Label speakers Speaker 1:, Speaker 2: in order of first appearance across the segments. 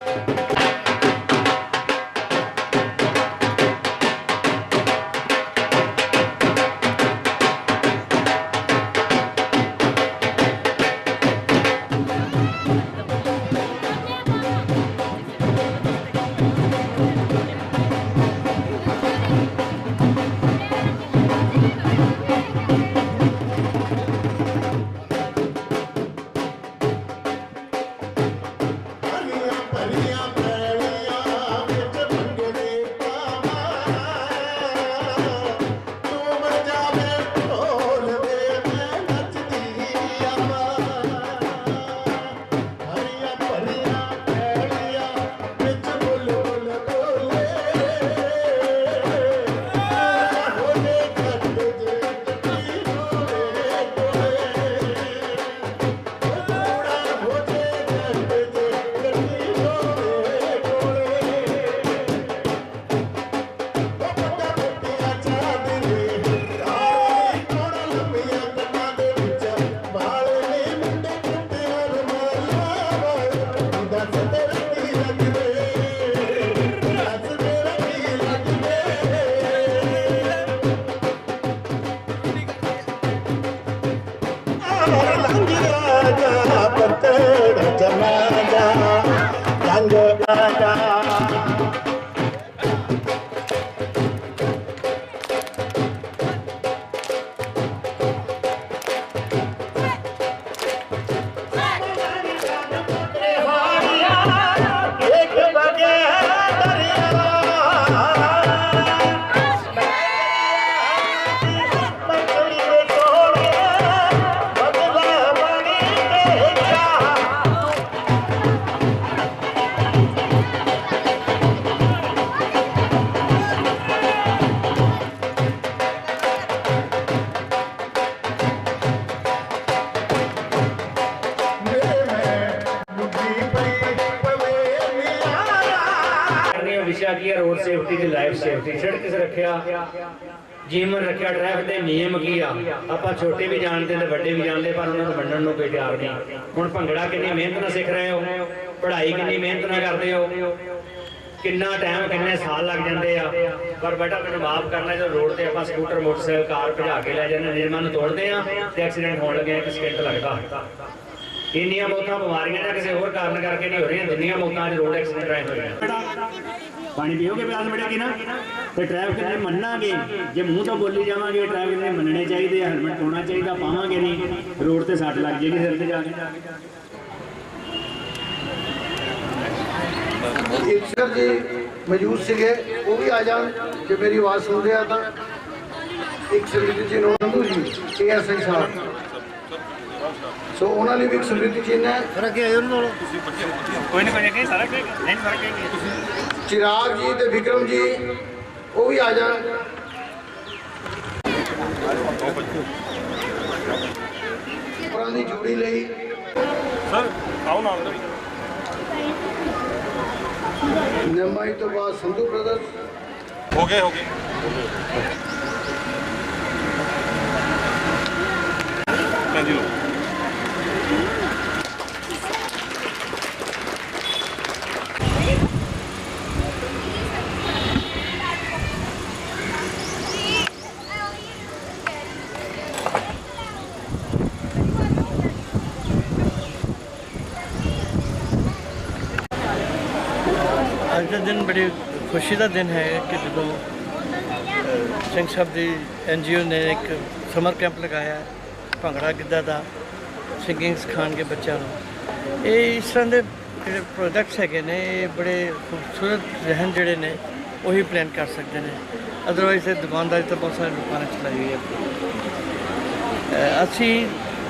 Speaker 1: Thank you. ਜਾ ਪੱਤੜ ਜਮਾ
Speaker 2: ਕਰਨੀ ਵਿਸ਼ਾ ਕੀ ਹੈ ਰੋਡ ਸੇਫਟੀ ਤੇ ਲਾਈਫ ਸੇਫਟੀ ਸੜਕ ਤੇ ਜੀਵਨ ਰੱਖਿਆ ਟ੍ਰੈਫਿਕ ਦੇ ਨਿਯਮ ਕੀ ਆ? ਆਪਾਂ ਛੋਟੇ ਵੀ ਜਾਣਦੇ ਤੇ ਵੱਡੇ ਵੀ ਜਾਣਦੇ, ਪਰ ਉਹਨਾਂ ਨੂੰ ਮੰਨਣ ਨੂੰ ਕੋਈ ਤਿਆਰ ਨਹੀਂ। ਹੁਣ ਭੰਗੜਾ ਕਿੰਨੀ ਮਿਹਨਤ ਨਾਲ ਸਿੱਖ ਰਹੇ ਹੋ? ਪੜ੍ਹਾਈ ਕਿੰਨੀ ਮਿਹਨਤ ਨਾਲ ਕਰਦੇ ਹੋ? ਕਿੰਨਾ ਟਾਈਮ ਕਿੰਨੇ ਸਾਲ ਲੱਗ ਜਾਂਦੇ ਆ? ਪਰ ਬੇਟਾ, ਮੈਨੂੰ ਮਾਫ ਕਰਨਾ, ਜਦੋਂ ਰੋਡ ਤੇ ਆਪਾਂ ਸਕੂਟਰ ਮੋਟਰਸਾਈਕਲ, ਕਾਰ ਭਜਾ ਕੇ ਲੈ ਜਾਂਦੇ ਨਿਯਮਾਂ ਨੂੰ ਤੋੜਦੇ ਆ ਤੇ ਐਕਸੀਡੈਂਟ ਹੋਣ ਲੱਗਿਆ ਇੱਕ ਸਕਿੰਟ ਲੱਗਦਾ। ਇੰਨੀਆਂ ਮੌਤਾਂ, ਬਿਮਾਰੀਆਂ ਦਾ ਕਿਸੇ ਹੋਰ ਕਾਰਨ ਕਰਕੇ ਨਹੀਂ ਹੋ ਰਹੀਆਂ ਜਿੰਨੀਆਂ ਮੌਤਾਂ, ਅੱਜ ਰੋਡ ਐਕਸੀਡੈਂਟ ਰਾਹੀਂ ਹੋ ਰਹੀਆਂ। ਪਾਣੀ ਪੀਓਗੇ ਪਿਆਸ ਬੜੇਗੀ ਨਾ? ਤੇ ਟ੍ਰੈਫਿਕ ਨੇ ਮੰਨਾਂਗੇ। ਜੇ ਮੂੰਹ ਤੋਂ ਬੋਲੀ ਜਾਵਾਂਗੇ ਟ੍ਰੈਫਿਕ ਨੇ ਮੰਨਣੇ ਚਾਹੀਦੇ ਆ ਹੈਲਮਟ ਪਾਉਣਾ ਚਾਹੀਦਾ, ਪਾਵਾਂਗੇ ਨਹੀਂ, ਰੋਡ ਤੇ ਸੱਟ ਲੱਗ ਜੇਗੀ ਸਿਰ ਤੇ ਜਾ ਕੇ।
Speaker 3: ਇਕਸਰ ਜੀ ਮੌਜੂਦ ਸੀਗੇ ਉਹ ਵੀ ਆ ਜਾਣ, ਜੇ ਮੇਰੀ ਆਵਾਜ਼ ਸੁਣਦੇ ਆ ਤਾਂ। ਇੱਕ ਸਮ੍ਰਿਤੀ ਜੀ ਨੰਦੂ ਜੀ ਏਐਸਆਈ ਸਾਹਿਬ। ਸੋ ਉਹਨਾਂ ਲਈ ਵੀ ਇੱਕ ਸਮ੍ਰਿਤੀ ਚਿੰਨ੍ਹ ਹੈ।
Speaker 2: ਕੋਈ ਨਹੀਂ ਕੋਈ ਨਹੀਂ ਸਾਰਾ ਕੋਈ ਨਹੀਂ ਫ਼ਰਕ ਹੈ
Speaker 3: ਚਿਰਾਗ ਜੀ ਤੇ ਵਿਕਰਮ ਜੀ ਉਹ ਵੀ ਆ ਜਾਣ। ਪਰਾਂ ਦੀ ਜੋੜੀ ਲਈ।
Speaker 4: ਸਰ ਆਓ ਨਾਲ। ਦੇ
Speaker 3: ਨੰਬਾਈ ਤੋਂ ਬਾਅਦ ਸੰਧੂ ਬ੍ਰਦਰਸ
Speaker 4: ਹੋ ਗਏ ਹੋ ਗਏ। ਹਾਂਜੀ ਲਓ
Speaker 5: ਅੱਜ ਦਾ ਖੁਸ਼ੀ ਦਾ ਦਿਨ ਹੈ ਕਿ ਜਦੋਂ ਸਿੰਘ ਸਾਹਿਬ ਦੀ ਐਨਜੀਓ ਨੇ ਇੱਕ ਸਮਰ ਕੈਂਪ ਲਗਾਇਆ, ਭੰਗੜਾ ਗਿੱਧਾ ਦਾ, ਸਿੰਗਿੰਗ ਸਿਖਾਉਣਗੇ ਬੱਚਿਆਂ ਨੂੰ। ਇਹ ਇਸ ਤਰ੍ਹਾਂ ਦੇ ਜਿਹੜੇ ਪ੍ਰੋਜੈਕਟਸ ਹੈਗੇ ਨੇ, ਇਹ ਬੜੇ ਖੂਬਸੂਰਤ ਰਹਿਣ ਜਿਹੜੇ ਨੇ, ਉਹੀ ਪਲਾਨ ਕਰ ਸਕਦੇ ਨੇ। ਅਦਰਵਾਈਜ਼ ਇਹ ਦੁਕਾਨਦਾਰੀ ਤਾਂ ਬਹੁਤ ਸਾਰੇ ਲੋਕਾਂ ਨੇ ਚਲਾਈ ਹੋਈ ਹੈ। ਅਸੀਂ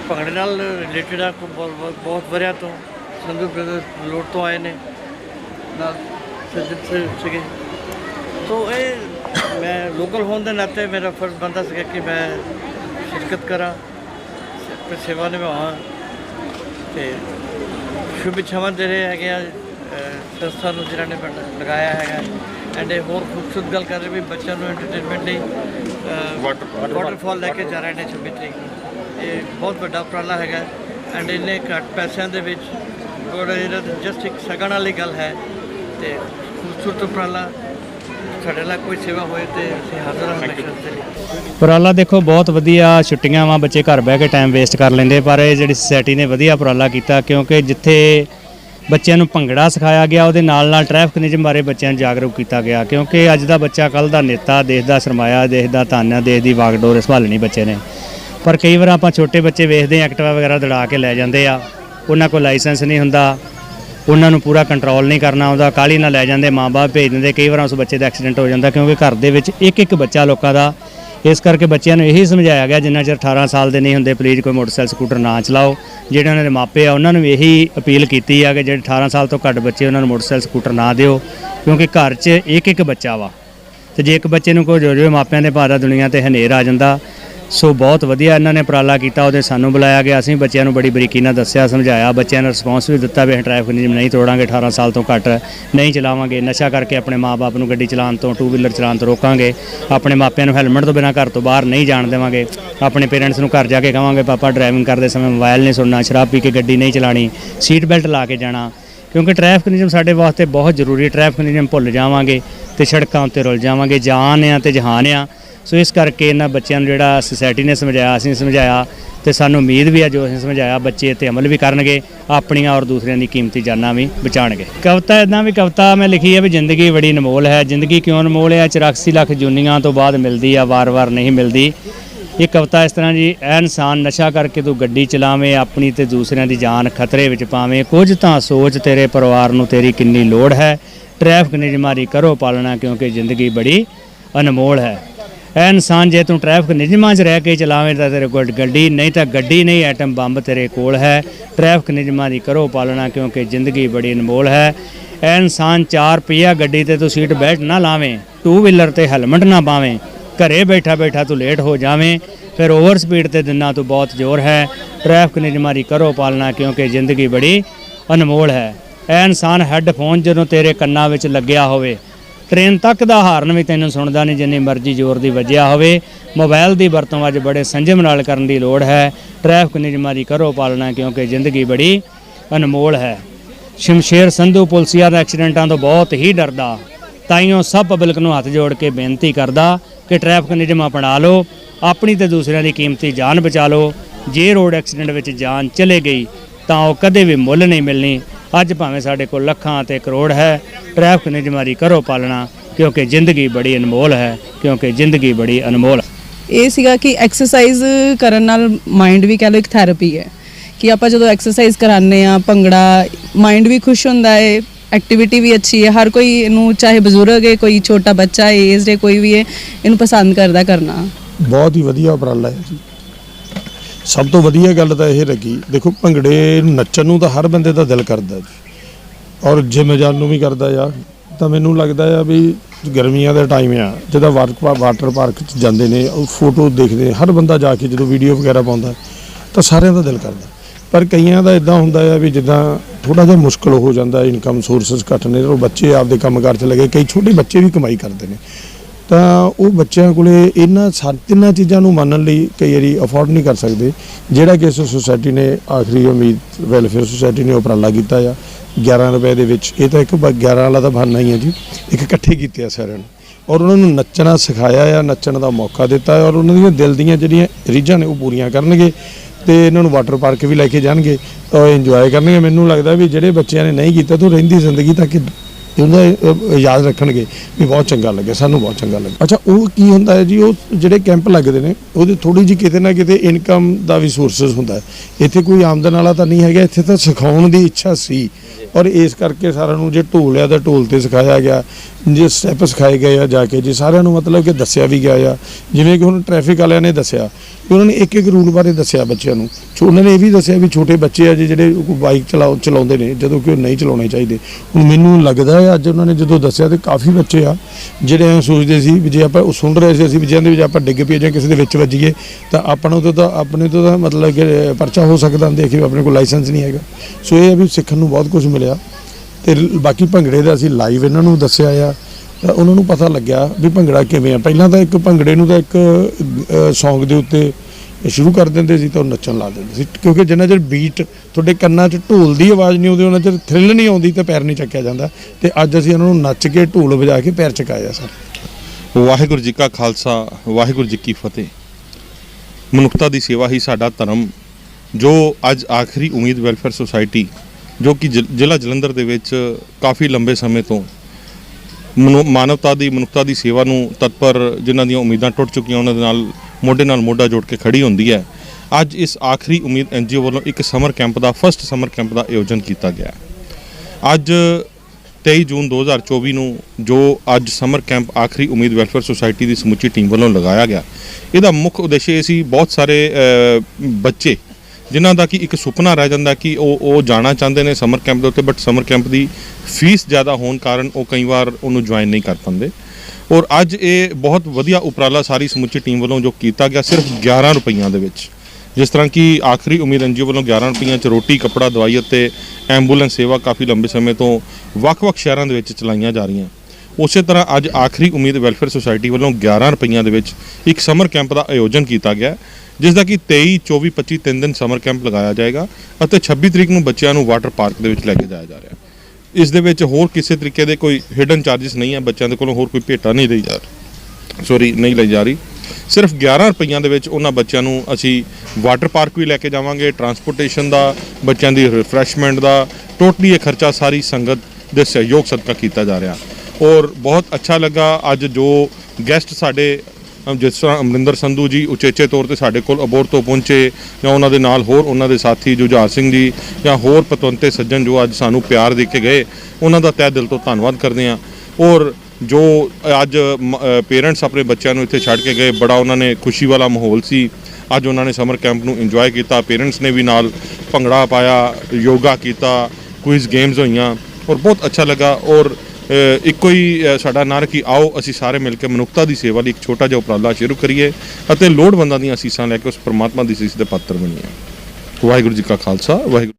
Speaker 5: ਭੰਗੜੇ ਨਾਲ ਰਿਲੇਟਡ ਆ ਬਹੁਤ ਬਹੁਤ- ਬਹੁਤ ਵਰਿਆਂ ਤੋਂ, ਸੰਧੂ ਬ੍ਰਦਰ ਲੋੜ ਤੋਂ ਆਏ ਨੇ। ਨਾਲ ਸੇ ਸੀਗੇ। ਤੋ ਇਹ ਮੈਂ ਲੋਕਲ ਹੋਣ ਦੇ ਨਾਤੇ ਮੇਰਾ ਫਰਜ਼ ਬਣਦਾ ਸੀਗਾ ਕਿ ਮੈਂ ਸ਼ਿਰਕਤ ਕਰਾਂ ਤੇ ਸੇਵਾ ਨਿਭਾਵਾਂ। ਤੇ ਸ਼ੁਭ ਇੱਛਾਵਾਂ ਦੇ ਰਹੇ ਹੈਗੇ ਆ ਸੰਸਥਾ ਨੂੰ ਜਿਹਨਾਂ ਨੇ ਲਗਾਇਆ ਹੈਗਾ। ਐਂਡ ਇਹ ਹੋਰ ਖੂਬਸੂਰਤ ਗੱਲ ਕਰ ਰਹੇ ਵੀ ਬੱਚਿਆਂ ਨੂੰ ਐਂਟਰਟੇਨਮੈਂਟ ਲਈ ਵਾਟਰਫਾਲ ਲੈ ਕੇ ਜਾ ਰਹੇ ਨੇ 26 ਤਰੀਕ ਨੂੰ। ਇਹ ਬਹੁਤ ਵੱਡਾ ਉਪਰਾਲਾ ਹੈਗਾ। ਐਂਡ ਇੰਨੇ ਘੱਟ ਪੈਸਿਆਂ ਦੇ ਵਿੱਚ ਔਰ ਇਹਦਾ ਜਸਟ ਇੱਕ ਸਗਣ ਵਾਲੀ ਗੱਲ ਹੈ ਤੇ ਖੂਬਸੂਰਤ ਉਪਰਾਲਾ ਸਾਡੇ ਨਾਲ ਕੋਈ ਸੇਵਾ ਹੋਏ ਤੇ ਅਸੀਂ ਹਾਜ਼ਰ ਹਾਂ ਹਮੇਸ਼ਾ ਦੇ ਲਈ
Speaker 2: ਉਪਰਾਲਾ ਦੇਖੋ ਬਹੁਤ ਵਧੀਆ ਛੁੱਟੀਆਂ ਵਾ ਬੱਚੇ ਘਰ ਬਹਿ ਕੇ ਟਾਈਮ ਵੇਸਟ ਕਰ ਲੈਂਦੇ ਪਰ ਇਹ ਜਿਹੜੀ ਸੁਸਾਇਟੀ ਨੇ ਵਧੀਆ ਉਪਰਾਲਾ ਕੀਤਾ ਕਿਉਂਕਿ ਜਿੱਥੇ ਬੱਚਿਆਂ ਨੂੰ ਭੰਗੜਾ ਸਿਖਾਇਆ ਗਿਆ ਉਹਦੇ ਨਾਲ ਨਾਲ ਟ੍ਰੈਫਿਕ ਨਿਯਮ ਬਾਰੇ ਬੱਚਿਆਂ ਨੂੰ ਜਾਗਰੂਕ ਕੀਤਾ ਗਿਆ ਕਿਉਂਕਿ ਅੱਜ ਦਾ ਬੱਚਾ ਕੱਲ ਦਾ ਨੇਤਾ ਦੇਸ਼ ਦਾ ਸਰਮਾਇਆ ਦੇਸ਼ ਦਾ ਧਨ ਦੇਸ਼ ਦੀ ਵਾਗਡੋਰ ਸੰਭਾਲਣੀ ਬੱਚੇ ਨੇ। ਪਰ ਕਈ ਵਾਰ ਆਪਾਂ ਛੋਟੇ ਬੱਚੇ ਵੇਖਦੇ ਆ ਐਕਟਿਵਾ ਵਗੈਰਾ ਦੜਾ ਕੇ ਲੈ ਜਾਂਦੇ ਆ ਉਹਨਾਂ ਕੋਲ ਲਾਇਸੈਂਸ ਨਹੀਂ ਹੁੰਦਾ। ਉਹਨਾਂ ਨੂੰ ਪੂਰਾ ਕੰਟਰੋਲ ਨਹੀਂ ਕਰਨਾ ਆਉਂਦਾ ਕਾਲੀ ਨਾਲ ਲੈ ਜਾਂਦੇ, ਮਾਂ-ਬਾਪ ਭੇਜ ਦਿੰਦੇ, ਕਈ ਵਾਰ ਉਸ ਬੱਚੇ ਦਾ ਐਕਸੀਡੈਂਟ ਹੋ ਜਾਂਦਾ ਕਿਉਂਕਿ ਘਰ ਦੇ ਵਿੱਚ ਇੱਕ ਇੱਕ ਬੱਚਾ ਲੋਕਾਂ ਦਾ। ਇਸ ਕਰਕੇ ਬੱਚਿਆਂ ਨੂੰ ਇਹੀ ਸਮਝਾਇਆ ਗਿਆ, ਜਿੰਨਾ ਚਿਰ 18 ਸਾਲ ਦੇ ਨਹੀਂ ਹੁੰਦੇ ਪਲੀਜ਼ ਕੋਈ ਮੋਟਰਸਾਈਕਲ, ਸਕੂਟਰ ਨਾ ਚਲਾਓ। ਜਿਹੜੇ ਉਹਨਾਂ ਦੇ ਮਾਪੇ ਆ, ਉਹਨਾਂ ਨੂੰ ਇਹੀ ਅਪੀਲ ਕੀਤੀ ਆ ਕਿ ਜਿਹੜੇ 18 ਸਾਲ ਤੋਂ ਘੱਟ ਬੱਚੇ, ਉਹਨਾਂ ਨੂੰ ਮੋਟਰਸਾਈਕਲ, ਸਕੂਟਰ ਨਾ ਦਿਓ, ਕਿਉਂਕਿ ਘਰ 'ਚ ਇੱਕ ਇੱਕ ਬੱਚਾ ਵਾ। ਤੇ ਜੇ ਇੱਕ ਬੱਚੇ ਨੂੰ ਕੋਈ ਜੋ ਜੋ ਮਾਪਿਆਂ ਦੇ ਭਾਰਾ ਦੁਨੀਆ ਤੇ ਹਨੇਰ ਆ ਜਾਂਦਾ। ਸੋ ਬਹੁਤ ਵਧੀਆ ਇਹਨਾਂ ਨੇ ਉਪਰਾਲਾ ਕੀਤਾ, ਉਹਦੇ ਸਾਨੂੰ ਬੁਲਾਇਆ ਗਿਆ, ਅਸੀਂ ਬੱਚਿਆਂ ਨੂੰ ਬੜੀ ਬਰੀਕੀ ਨਾਲ ਦੱਸਿਆ, ਸਮਝਾਇਆ, ਬੱਚਿਆਂ ਨੂੰ ਰਿਸਪੌਂਸ ਵੀ ਦਿੱਤਾ ਵੀ ਅਸੀਂ ਟ੍ਰੈਫਿਕ ਨਿਯਮ ਨਹੀਂ ਤੋੜਾਂਗੇ 18 ਸਾਲ ਤੋਂ ਘੱਟ ਨਹੀਂ ਚਲਾਵਾਂਗੇ, ਨਸ਼ਾ ਕਰਕੇ ਆਪਣੇ ਮਾਪੇ ਨੂੰ ਗੱਡੀ ਚਲਾਉਣ ਤੋਂ ਟੂ ਵੀਲਰ ਚਲਾਉਣ ਤੋਂ ਰੋਕਾਂਗੇ, ਆਪਣੇ ਮਾਪਿਆਂ ਨੂੰ ਹੈਲਮਟ ਤੋਂ ਬਿਨਾਂ ਘਰ ਤੋਂ ਬਾਹਰ ਨਹੀਂ ਜਾਣ ਦੇਵਾਂਗੇ, ਆਪਣੇ ਪੇਰੈਂਟਸ ਨੂੰ ਘਰ ਜਾ ਕੇ ਕਹਾਂਗੇ, ਪਾਪਾ ਡਰਾਈਵਿੰਗ ਕਰਦੇ ਸਮੇਂ ਮੋਬਾਈਲ ਨਹੀਂ ਸੁਣਨਾ, ਸ਼ਰਾਬ ਪੀ ਕੇ ਗੱਡੀ ਨਹੀਂ ਚਲਾਣੀ ਸੀਟ ਬੈਲਟ ਲਾ ਕੇ ਜਾਣਾ, ਕਿਉਂਕਿ ਟ੍ਰੈਫਿਕ ਨਿਯਮ ਸਾਡੇ ਵਾਸਤੇ ਬਹੁਤ ਜ਼ਰੂਰੀ ਹੈ ਟ੍ਰੈਫਿਕ ਨਿਯਮ ਭੁੱਲ ਜਾਵਾਂਗੇ ਤੇ ਸੜਕਾਂ ਉੱਤੇ ਰੁਲ ਜਾਵਾਂਗੇ, ਜਾਨ ਆ ਤੇ ਜਹਾਨ ਆ ਸੋ ਇਸ ਕਰਕੇ ਇਹਨਾਂ ਬੱਚਿਆਂ ਨੂੰ ਜਿਹੜਾ ਸੁਸਾਇਟੀ ਨੇ ਸਮਝਾਇਆ, ਅਸੀਂ ਸਮਝਾਇਆ ਤੇ ਸਾਨੂੰ ਉਮੀਦ ਵੀ ਆ ਜੋ ਅਸੀਂ ਸਮਝਾਇਆ, ਬੱਚੇ ਤੇ ਅਮਲ ਵੀ ਕਰਨਗੇ, ਆਪਣੀਆਂ ਔਰ ਦੂਸਰਿਆਂ ਦੀ ਕੀਮਤੀ ਜਾਨਾਂ ਵੀ ਬਚਾਉਣਗੇ। ਕਵਿਤਾ ਇਦਾਂ ਵੀ ਕਵਿਤਾ ਮੈਂ ਲਿਖੀ ਹੈ ਵੀ ਜ਼ਿੰਦਗੀ ਬੜੀ ਅਨਮੋਲ ਹੈ। ਜ਼ਿੰਦਗੀ ਕਿਉਂ ਅਨਮੋਲ ਹੈ? 84 ਲੱਖ ਜੁਨੀਆਂ ਤੋਂ ਬਾਅਦ ਮਿਲਦੀ ਆ, ਵਾਰ-ਵਾਰ ਨਹੀਂ ਮਿਲਦੀ। ਇਹ ਕਵਿਤਾ ਇਸ ਤਰ੍ਹਾਂ ਜੀ, ਐ ਇਨਸਾਨ ਨਸ਼ਾ ਕਰਕੇ ਤੂੰ ਗੱਡੀ ਚਲਾਵੇਂ, ਆਪਣੀ ਤੇ ਦੂਸਰਿਆਂ ਦੀ ਜਾਨ ਖਤਰੇ ਵਿੱਚ ਪਾਵੇਂ। ਕੁਝ ਤਾਂ ਸੋਚ ਤੇਰੇ ਪਰਿਵਾਰ ਨੂੰ ਤੇਰੀ ਕਿੰਨੀ ਲੋੜ ਹੈ। ਟ੍ਰੈਫਿਕ ਨਿਯਮਾਂ ਦੀ ਕਰੋ ਪਾਲਣਾ ਕਿਉਂਕਿ ਜ਼ਿੰਦਗੀ ਬੜੀ ਅਨਮੋਲ ਹੈ। ਇਹ ਇਨਸਾਨ ਜੇ ਤੂੰ ਟ੍ਰੈਫਿਕ ਨਿਯਮਾਂ 'ਚ ਰਹਿ ਕੇ ਚਲਾਵੇਂ ਤਾਂ ਤੇਰੇ ਕੋਲ ਗੱਡੀ, ਨਹੀਂ ਤਾਂ ਗੱਡੀ ਨਹੀਂ ਐਟਮ ਬੰਬ ਤੇਰੇ ਕੋਲ ਹੈ। ਟ੍ਰੈਫਿਕ ਨਿਯਮਾਂ ਦੀ ਕਰੋ ਪਾਲਣਾ ਕਿਉਂਕਿ ਜ਼ਿੰਦਗੀ ਬੜੀ ਅਨਮੋਲ ਹੈ। ਇਹ ਇਨਸਾਨ ਚਾਰ ਪਹੀਆ ਗੱਡੀ ਤੇ ਤੂੰ ਸੀਟ ਬੈਲਟ ਨਾ ਲਾਵੇਂ ਟੂ ਵੀਲਰ ਤੇ ਹੈਲਮਟ ਨਾ ਪਾਵੇਂ, ਘਰੇ ਬੈਠਾ ਬੈਠਾ ਤੂੰ ਲੇਟ ਹੋ ਜਾਵੇਂ, ਫਿਰ ਓਵਰ ਸਪੀਡ ਤੇ ਦਿਨਾਂ ਤੋਂ ਬਹੁਤ ਜ਼ੋਰ ਹੈ। ਟ੍ਰੈਫਿਕ ਨਿਯਮਾਂ ਦੀ ਕਰੋ ਪਾਲਣਾ ਕਿਉਂਕਿ ਜ਼ਿੰਦਗੀ ਬੜੀ ਅਨਮੋਲ ਹੈ। ਇਹ ਇਨਸਾਨ ਹੈੱਡਫੋਨ ਜਦੋਂ ਤੇਰੇ ਕੰਨਾਂ ਵਿੱਚ ਲੱਗਿਆ ਹੋਵੇ ਟ੍ਰੇਨ ਤੱਕ ਦਾ ਹਾਰਨ ਵੀ ਤੈਨੂੰ ਸੁਣਦਾ ਨਹੀਂ, ਜਿੰਨੀ ਮਰਜ਼ੀ ਜ਼ੋਰ ਦੀ ਵੱਜਿਆ ਹੋਵੇ। ਮੋਬਾਈਲ ਦੀ ਵਰਤੋਂ ਅੱਜ ਬੜੇ ਸੰਜਮ ਨਾਲ ਕਰਨ ਦੀ ਲੋੜ ਹੈ। ਟ੍ਰੈਫਿਕ ਨਿਯਮਾਂ ਦੀ ਕਰੋ ਪਾਲਣਾ, ਕਿਉਂਕਿ ਜ਼ਿੰਦਗੀ ਬੜੀ ਅਨਮੋਲ ਹੈ। ਸ਼ਮਸ਼ੇਰ ਸੰਧੂ ਪੁਲਸੀਆ ਦਾ ਐਕਸੀਡੈਂਟਾਂ ਤੋਂ ਬਹੁਤ ਹੀ ਡਰਦਾ। ਤਾਈਓ ਸਭ ਪਬਲਿਕ ਨੂੰ ਹੱਥ ਜੋੜ ਕੇ ਬੇਨਤੀ ਕਰਦਾ ਕਿ ਟ੍ਰੈਫਿਕ ਨਿਯਮ ਅਪਣਾ ਲਓ, ਆਪਣੀ ਤੇ ਦੂਸਰਿਆਂ ਦੀ ਕੀਮਤੀ ਜਾਨ ਬਚਾ ਲਓ। ਜੇ ਰੋਡ ਐਕਸੀਡੈਂਟ ਵਿੱਚ ਜਾਨ ਚਲੇ ਗਈ, ਤਾਂ ਉਹ ਕਦੇ ਵੀ ਮੁੱਲ ਨਹੀਂ ਮਿਲਣੀ। ਅੱਜ ਭਾਵੇਂ ਸਾਡੇ ਕੋਲ ਲੱਖਾਂ ਤੇ ਕਰੋੜ ਹੈ ਟ੍ਰੈਫਿਕ ਨਿਯਮਾਂ ਦੀ ਕਰੋ ਪਾਲਣਾ ਕਿਉਂਕਿ ਜ਼ਿੰਦਗੀ ਬੜੀ ਅਨਮੋਲ ਹੈ ਕਿਉਂਕਿ ਜ਼ਿੰਦਗੀ ਬੜੀ ਅਨਮੋਲ।
Speaker 6: ਇਹ ਸੀਗਾ ਕਿ ਐਕਸਰਸਾਈਜ਼ ਕਰਨ ਨਾਲ ਮਾਈਂਡ ਵੀ ਕਹ ਲਓ ਇੱਕ ਥੈਰੇਪੀ ਹੈ। ਕਿ ਆਪਾਂ ਜਦੋਂ ਐਕਸਰਸਾਈਜ਼ ਕਰਾਉਂਦੇ ਆ ਭੰਗੜਾ ਮਾਈਂਡ ਵੀ ਖੁਸ਼ ਹੁੰਦਾ ਹੈ ਐਕਟੀਵਿਟੀ ਵੀ ਅੱਛੀ ਹੈ। ਹਰ ਕੋਈ ਇਹਨੂੰ ਚਾਹੇ ਬਜ਼ੁਰਗ ਹੈ ਕੋਈ ਛੋਟਾ ਬੱਚਾ ਹੈ ਏਜ ਹੈ ਕੋਈ ਵੀ ਹੈ ਇਹਨੂੰ ਪਸੰਦ ਕਰਦਾ ਕਰਨਾ।
Speaker 7: ਬਹੁਤ ਹੀ ਵਧੀਆ ਉਪਰਾਲਾ ਹੈ ਜੀ। ਸਭ ਤੋਂ ਵਧੀਆ ਗੱਲ ਤਾਂ ਇਹ ਲੱਗੀ ਦੇਖੋ ਭੰਗੜੇ ਨੱਚਣ ਨੂੰ ਤਾਂ ਹਰ ਬੰਦੇ ਦਾ ਦਿਲ ਕਰਦਾ ਜੀ। ਔਰ ਜਿਮ ਜਾਣ ਨੂੰ ਵੀ ਕਰਦਾ ਆ, ਤਾਂ ਮੈਨੂੰ ਲੱਗਦਾ ਆ ਵੀ ਗਰਮੀਆਂ ਦਾ ਟਾਈਮ ਆ, ਜਦੋਂ ਵਾਟਰ ਪਾਰਕ ਚ ਜਾਂਦੇ ਨੇ, ਉਹ ਫੋਟੋ ਦੇਖਦੇ ਹਰ ਬੰਦਾ ਜਾ ਕੇ ਜਦੋਂ ਵੀਡੀਓ ਵਗੈਰਾ ਪਾਉਂਦਾ, ਤਾਂ ਸਾਰਿਆਂ ਦਾ ਦਿਲ ਕਰਦਾ। ਪਰ ਕਈਆਂ ਦਾ ਇਦਾਂ ਹੁੰਦਾ ਆ ਵੀ ਜਿੱਦਾਂ ਥੋੜਾ ਜਿਹਾ ਮੁਸ਼ਕਲ ਹੋ ਜਾਂਦਾ ਇਨਕਮ ਸੋਰਸਸ ਘੱਟ ਨੇ, ਉਹ ਬੱਚੇ ਆਪਦੇ ਕੰਮਕਾਰ ਚ ਲੱਗੇ, ਕਈ ਛੋਟੇ ਬੱਚੇ ਵੀ ਕਮਾਈ ਕਰਦੇ ਨੇ। ਤਾਂ ਉਹ ਬੱਚਿਆਂ ਕੋਲੇ ਇਹਨਾਂ ਸਾ- ਤਿੰਨਾਂ ਚੀਜ਼ਾਂ ਨੂੰ ਮੰਨਣ ਲਈ ਕਈ ਵਾਰੀ ਅਫੋਰਡ ਨਹੀਂ ਕਰ ਸਕਦੇ, ਜਿਹੜਾ ਕਿ ਇਸ ਸੁਸਾਇਟੀ ਨੇ ਆਖਰੀ ਉਮੀਦ ਵੈਲਫੇਅਰ ਸੁਸਾਇਟੀ ਨੇ ਉਪਰਾਲਾ ਕੀਤਾ ਆ। 11 ਰੁਪਏ ਦੇ ਵਿੱਚ, ਇਹ ਤਾਂ ਇੱਕ ਬ- 11 ਵਾਲਾ ਤਾਂ ਬਹਾਨਾ ਹੀ ਹੈ ਜੀ, ਇੱਕ ਇਕੱਠੇ ਕੀਤੇ ਆ ਸਾਰਿਆਂ ਨੂੰ। ਔਰ ਉਹਨਾਂ ਨੂੰ ਨੱਚਣਾ ਸਿਖਾਇਆ ਆ, ਨੱਚਣ ਦਾ ਮੌਕਾ ਦਿੱਤਾ ਔਰ ਉਹਨਾਂ ਦੀਆਂ ਦਿਲ ਦੀਆਂ ਜਿਹੜੀਆਂ ਰੀਝਾਂ ਨੇ ਉਹ ਪੂਰੀਆਂ ਕਰਨਗੇ ਤੇ ਇਹਨਾਂ ਨੂੰ ਵਾਟਰ ਪਾਰਕ ਵੀ ਲੈ ਕੇ ਜਾਣਗੇ, ਤਾਂ ਇੰਜੋਏ ਕਰਨਗੇ। ਮੈਨੂੰ ਲੱਗਦਾ ਵੀ ਜਿਹੜੇ ਬੱਚਿਆਂ ਨੇ ਨਹੀਂ ਕੀਤਾ, ਤਾਂ ਰਹਿੰਦੀ ਜ਼ਿੰਦਗੀ ਤੱਕ ਉਹਦਾ ਯਾਦ ਰੱਖਣਗੇ ਵੀ ਬਹੁਤ ਚੰਗਾ ਲੱਗਿਆ, ਸਾਨੂੰ ਬਹੁਤ ਚੰਗਾ ਲੱਗਿਆ। ਅੱਛਾ, ਉਹ ਕੀ ਹੁੰਦਾ ਹੈ ਜੀ, ਉਹ ਜਿਹੜੇ ਕੈਂਪ ਲੱਗਦੇ ਨੇ, ਉਹਦੇ ਥੋੜੀ ਜਿਹੀ ਕਿਤੇ ਨਾ ਕਿਤੇ ਇਨਕਮ ਦਾ ਵੀ ਸੋਰਸਸ ਹੁੰਦਾ ਇੱਥੇ ਕੋਈ ਆਮਦਨ ਵਾਲਾ ਤਾਂ ਨਹੀਂ ਹੈਗਾ, ਇੱਥੇ ਤਾਂ ਸਿਖਾਉਣ ਦੀ ਇੱਛਾ ਸੀ। ਔਰ ਇਸ ਕਰਕੇ ਸਾਰਿਆਂ ਨੂੰ ਜੇ ਢੋਲ ਆ ਤਾਂ ਢੋਲ ਤੇ ਸਿਖਾਇਆ ਗਿਆ, ਜੇ ਸਟੈਪ ਸਿਖਾਏ ਗਏ ਆ ਜਾ ਕੇ, ਜੀ ਸਾਰਿਆਂ ਨੂੰ ਮਤਲਬ ਕਿ ਦੱਸਿਆ ਵੀ ਗਿਆ ਆ, ਜਿਵੇਂ ਕਿ ਹੁਣ ਟ੍ਰੈਫਿਕ ਵਾਲਿਆਂ ਨੇ ਦੱਸਿਆ ਉਹਨਾਂ ਨੇ ਇੱਕ ਇੱਕ ਰੂਲ ਬਾਰੇ ਦੱਸਿਆ ਬੱਚਿਆਂ ਨੂੰ। ਉਹਨਾਂ ਨੇ ਇਹ ਵੀ ਦੱਸਿਆ ਵੀ ਛੋਟੇ ਬੱਚੇ ਆ ਜੀ ਜਿਹੜੇ ਬਾਈਕ ਚਲਾਉ ਚਲਾਉਂਦੇ ਨੇ, ਜਦੋਂ ਕਿ ਉਹ ਨਹੀਂ ਚਲਾਉਣੇ ਚਾਹੀਦੇ। ਹੁਣ ਮੈਨੂੰ ਲੱਗਦਾ ਹੈ ਅੱਜ ਉਹਨਾਂ ਨੇ ਜਦੋਂ ਦੱਸਿਆ ਤੇ ਕਾਫੀ ਬੱਚੇ ਆ ਜਿਹੜੇ ਸੋਚਦੇ ਸੀ ਵੀ ਜੇ ਆਪਾਂ ਉਹ ਸੁਣ ਰਹੇ ਸੀ, ਅਸੀਂ ਵੀ ਜਿਹਦੇ ਵਿੱਚ ਆਪਾਂ ਡਿੱਗ ਪਏ ਜਾਂ ਕਿਸੇ ਦੇ ਵਿੱਚ ਵੱਜੀਏ, ਤਾਂ ਆਪਾਂ ਨੂੰ ਤਾਂ- ਆਪਣੇ ਤੋਂ ਤਾਂ ਮਤਲਬ ਕਿ ਪਰਚਾ ਹੋ ਸਕਦਾ ਦੇਖੀ ਆਪਣੇ ਕੋਲ ਲਾਇਸੈਂਸ ਨਹੀਂ ਹੈਗਾ। ਸੋ ਇਹ ਵੀ ਸਿੱਖਣ ਨੂੰ ਬਹੁਤ ਕੁਝ ਮਿਲਿਆ। ਤੇ ਬਾਕੀ ਭੰਗੜੇ ਦਾ ਅਸੀਂ ਲਾਈਵ ਇਹਨਾਂ ਨੂੰ ਦੱਸਿਆ ਆ। ਤਾਂ ਉਹਨਾਂ ਨੂੰ ਪਤਾ ਲੱਗਿਆ ਵੀ ਭੰਗੜਾ ਕਿਵੇਂ ਆ। ਪਹਿਲਾਂ ਤਾਂ ਇੱਕ ਭੰਗੜੇ ਨੂੰ ਤਾਂ ਇੱਕ ਸੌਂਗ ਦੇ ਉੱਤੇ ਸ਼ੁਰੂ ਕਰ ਦਿੰਦੇ ਸੀ ਤਾਂ ਉਹ ਨੱਚਣ ਲਾ ਦਿੰਦੇ ਸੀ। ਕਿਉਂਕਿ ਜਿੰਨਾ ਚਿਰ ਬੀਟ ਤੁਹਾਡੇ ਕੰਨਾਂ 'ਚ ਢੋਲ ਦੀ ਆਵਾਜ਼ ਨਹੀਂ ਆਉਂਦੀ, ਉਹਨਾਂ ਚਿਰ ਥ੍ਰਿਲ ਨਹੀਂ ਆਉਂਦੀ ਤੇ ਪੈਰ ਨਹੀਂ ਚੱਕਿਆ ਜਾਂਦਾ। ਤੇ ਅੱਜ ਅਸੀਂ ਉਹਨਾਂ ਨੂੰ ਨੱਚ ਕੇ ਢੋਲ ਵਜਾ ਕੇ ਪੈਰ ਚਕਾਇਆ ਸਰ।
Speaker 4: ਵਾਹਿਗੁਰੂ ਜੀ ਕਾ ਖਾਲਸਾ, ਵਾਹਿਗੁਰੂ ਜੀ ਕੀ ਫਤਿਹ। ਮਨੁੱਖਤਾ ਦੀ ਸੇਵਾ ਹੀ ਸਾਡਾ ਧਰਮ, ਜੋ ਅੱਜ ਆਖਰੀ ਉਮੀਦ ਵੈਲਫੇਅਰ ਸੁਸਾਇਟੀ, ਜੋ ਕਿ ਜ਼ਿਲ੍ਹਾ ਜਲੰਧਰ ਦੇ ਵਿੱਚ ਕਾਫੀ ਲੰਬੇ ਸਮੇਂ ਤੋਂ ਮਾਨਵਤਾ ਦੀ, ਮਨੁੱਖਤਾ ਦੀ ਸੇਵਾ ਨੂੰ ਤਤਪਰ ਜਿਨ੍ਹਾਂ ਦੀਆਂ ਉਮੀਦਾਂ ਟੁੱਟ ਚੁੱਕੀਆਂ ਉਹਨਾਂ ਦੇ ਨਾਲ ਮੋਢੇ ਨਾਲ ਮੋਢਾ ਜੋੜ ਕੇ ਖੜੀ ਹੁੰਦੀ ਹੈ। ਅੱਜ ਇਸ ਆਖਰੀ ਉਮੀਦ ਐਨਜੀਓ ਵੱਲੋਂ ਇੱਕ ਸਮਰ ਕੈਂਪ ਦਾ, ਫਸਟ ਸਮਰ ਕੈਂਪ ਦਾ ਆਯੋਜਨ ਕੀਤਾ ਗਿਆ ਅੱਜ 23 ਜੂਨ 2024 ਨੂੰ ਜੋ ਅੱਜ ਸਮਰ ਕੈਂਪ ਆਖਰੀ ਉਮੀਦ ਵੈਲਫੇਅਰ ਸੁਸਾਇਟੀ ਦੀ ਸਮੁੱਚੀ ਟੀਮ ਵੱਲੋਂ ਲਗਾਇਆ ਗਿਆ, ਇਹਦਾ ਮੁੱਖ ਉਦੇਸ਼ ਇਹ ਸੀ ਬਹੁਤ ਸਾਰੇ ਬੱਚੇ ਜਿਨ੍ਹਾਂ ਦਾ ਕਿ ਇੱਕ ਸੁਪਨਾ ਰਹਿ ਜਾਂਦਾ ਕਿ ਉਹ ਉਹ ਜਾਣਾ ਚਾਹੁੰਦੇ ਨੇ ਸਮਰ ਕੈਂਪ ਦੇ ਉੱਤੇ ਬਟ ਸਮਰ ਕੈਂਪ ਦੀ ਫੀਸ ਜ਼ਿਆਦਾ ਹੋਣ ਕਾਰਨ ਉਹ ਕਈ ਵਾਰ ਉਹਨੂੰ ਜੁਆਇਨ ਨਹੀਂ ਕਰ ਪਾਉਂਦੇ। ਔਰ ਅੱਜ ਇਹ ਬਹੁਤ ਵਧੀਆ ਉਪਰਾਲਾ ਸਾਰੀ ਸਮੁੱਚੀ ਟੀਮ ਵੱਲੋਂ ਜੋ ਕੀਤਾ ਗਿਆ ਸਿਰਫ 11 ਰੁਪਈਆਂ ਦੇ ਵਿੱਚ। ਜਿਸ ਤਰ੍ਹਾਂ ਕਿ ਆਖਰੀ ਉਮੀਦ ਐਨਜੀਓ ਵੱਲੋਂ 11 ਰੁਪਈਆਂ ਚ ਰੋਟੀ, ਕੱਪੜਾ, ਦਵਾਈ ਅਤੇ ਐਂਬੂਲੈਂਸ ਸੇਵਾ ਕਾਫੀ ਲੰਬੇ ਸਮੇਂ ਤੋਂ ਵੱਖ-ਵੱਖ ਸ਼ਹਿਰਾਂ ਦੇ ਵਿੱਚ ਚਲਾਈਆਂ ਜਾ ਰਹੀਆਂ। ਉਸੇ ਤਰ੍ਹਾਂ ਅੱਜ ਆਖਰੀ ਉਮੀਦ ਵੈਲਫੇਅਰ ਸੁਸਾਇਟੀ ਵੱਲੋਂ 11 ਰੁਪਈਆਂ ਦੇ ਵਿੱਚ ਇੱਕ ਸਮਰ ਕੈਂਪ ਦਾ ਆਯੋਜਨ ਕੀਤਾ ਗਿਆ। ਜਿਸ ਦਾ ਕਿ 23 24 25 ਤਿੰਨ ਦਿਨ ਸਮਰ ਕੈਂਪ ਲਗਾਇਆ ਜਾਏਗਾ ਅਤੇ 26 ਤਰੀਕ ਨੂੰ ਬੱਚਿਆਂ ਨੂੰ ਵਾਟਰ ਪਾਰਕ ਦੇ ਵਿੱਚ ਲੈ ਕੇ ਜਾਇਆ ਜਾ ਰਿਹਾ ਇਸ ਦੇ ਵਿੱਚ ਹੋਰ ਕਿਸੇ ਤਰੀਕੇ ਦੇ ਕੋਈ ਹਿਡਨ ਚਾਰजेस ਨਹੀਂ ਹੈ, ਬੱਚਿਆਂ ਦੇ ਕੋਲੋਂ ਹੋਰ ਕੋਈ ਭੇਟਾ ਨਹੀਂ ਲਈ ਜਾ ਸੌਰੀ ਨਹੀਂ ਲਈ ਜਾ ਰਹੀ। ਸਿਰਫ 11 ਰੁਪਈਆਂ ਦੇ ਵਿੱਚ ਉਹਨਾਂ ਬੱਚਿਆਂ ਨੂੰ ਅਸੀਂ ਵਾਟਰ ਪਾਰਕ ਵੀ ਲੈ ਕੇ ਜਾਵਾਂਗੇ ਟਰਾਂਸਪੋਰਟੇਸ਼ਨ ਦਾ, ਬੱਚਿਆਂ ਦੀ ਰਿਫਰੈਸ਼ਮੈਂਟ ਦਾ ਟੋਟਲੀ ਇਹ ਖਰਚਾ ਸਾਰੀ ਸੰਗਤ ਦੇ ਸਹਿਯੋਗ ਸਦਕਾ ਕੀਤਾ ਜਾ ਰਿਹਾ। ਔਰ ਬਹੁਤ ਅੱਛਾ ਲੱਗਾ, ਅੱਜ ਜੋ ਗੈਸਟ ਸਾਡੇ ਜਿਸ ਤਰ੍ਹਾਂ ਅਮਰਿੰਦਰ ਸੰਧੂ ਜੀ ਉਚੇਚੇ ਤੌਰ ਤੇ ਸਾਡੇ ਕੋਲ ਅਬੋਰ ਤੋਂ ਪਹੁੰਚੇ ਜਾਂ ਉਹਨਾਂ ਦੇ ਨਾਲ ਹੋਰ ਉਹਨਾਂ ਦੇ ਸਾਥੀ ਜੁਝਾਰ ਸਿੰਘ ਜੀ ਜਾਂ ਹੋਰ ਪਤਵੰਤੇ ਸੱਜਣ ਜੋ ਅੱਜ ਸਾਨੂੰ ਪਿਆਰ ਦੇ ਕੇ ਗਏ, ਉਹਨਾਂ ਦਾ ਤਹਿ ਦਿਲ ਤੋਂ ਧੰਨਵਾਦ ਕਰਦੇ ਹਾਂ। ਔਰ ਜੋ ਅੱਜ ਪੇਰੈਂਟਸ ਆਪਣੇ ਬੱਚਿਆਂ ਨੂੰ ਇੱਥੇ ਛੱਡ ਕੇ ਗਏ, ਬੜਾ ਉਹਨਾਂ ਨੇ ਖੁਸ਼ੀ ਵਾਲਾ ਮਾਹੌਲ ਸੀ। ਅੱਜ ਉਹਨਾਂ ਨੇ ਸਮਰ ਕੈਂਪ ਨੂੰ ਇੰਜੋਏ ਕੀਤਾ ਪੇਰੈਂਟਸ ਨੇ ਵੀ ਨਾਲ ਭੰਗੜਾ ਪਾਇਆ, ਯੋਗਾ ਕੀਤਾ ਕੁਇਜ਼ ਗੇਮਸ ਹੋਈਆਂ ਔਰ ਬਹੁਤ ਅੱਛਾ ਲੱਗਾ। ਔਰ ਇੱਕੋ ਹੀ ਸਾਡਾ ਨਾਂ ਕਿ ਆਓ ਅਸੀਂ ਸਾਰੇ ਮਿਲ ਕੇ ਮਨੁੱਖਤਾ ਦੀ ਸੇਵਾ ਲਈ ਇੱਕ ਛੋਟਾ ਜਿਹਾ ਉਪਰਾਲਾ ਸ਼ੁਰੂ ਕਰੀਏ ਅਤੇ ਲੋੜਵੰਦਾਂ ਦੀਆਂ ਅਸੀਸਾਂ ਲੈ ਕੇ ਉਸ ਪਰਮਾਤਮਾ ਦੀ ਅਸੀਸ ਦੇ ਪਾਤਰ ਬਣੀਏ। ਵਾਹਿਗੁਰੂ ਜੀ ਕਾ ਖਾਲਸਾ, ਵਾਹਿਗੁਰੂ